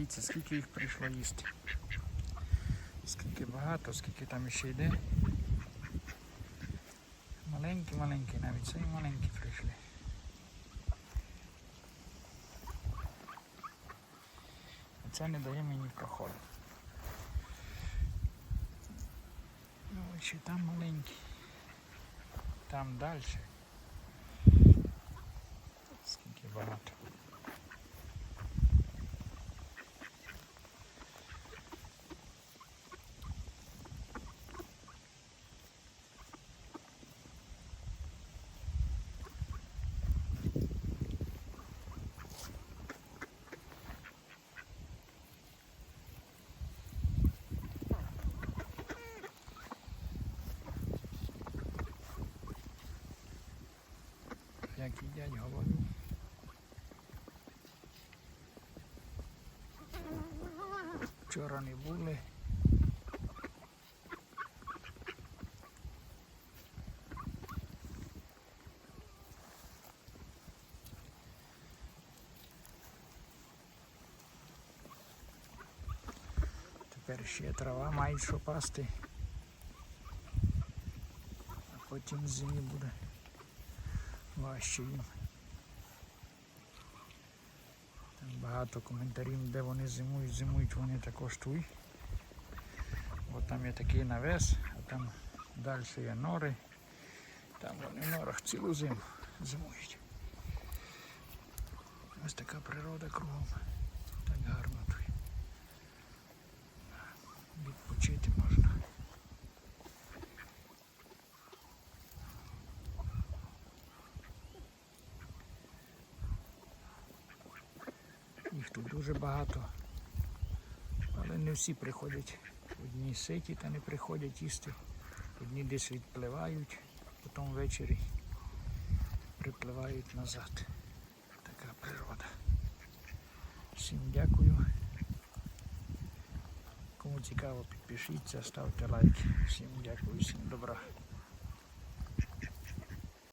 Дивіться, скільки їх прийшло їсти. Скільки багато, скільки там ще йде. Маленькі, маленькі, навіть самі маленькі прийшли. Це не дає мені проходу. Ну, ще там маленькі. Там далі. Скільки багато. Як їдять, говорю. Вчора не були. Тепер ще трава мають що пасти. А потім зимі буде важче їм. Там багато коментарів, де вони зимують, зимують вони також тут. От там є такий навес, а там далі є нори. Там вони в норах цілу зиму зимують. Ось така природа кругом. Дуже багато. Але не всі приходять. Одні ситі та не приходять їсти. Одні десь відпливають, потім ввечері припливають назад. Така природа. Всім дякую. Кому цікаво, підпишіться, ставте лайки. Всім дякую, всім добра.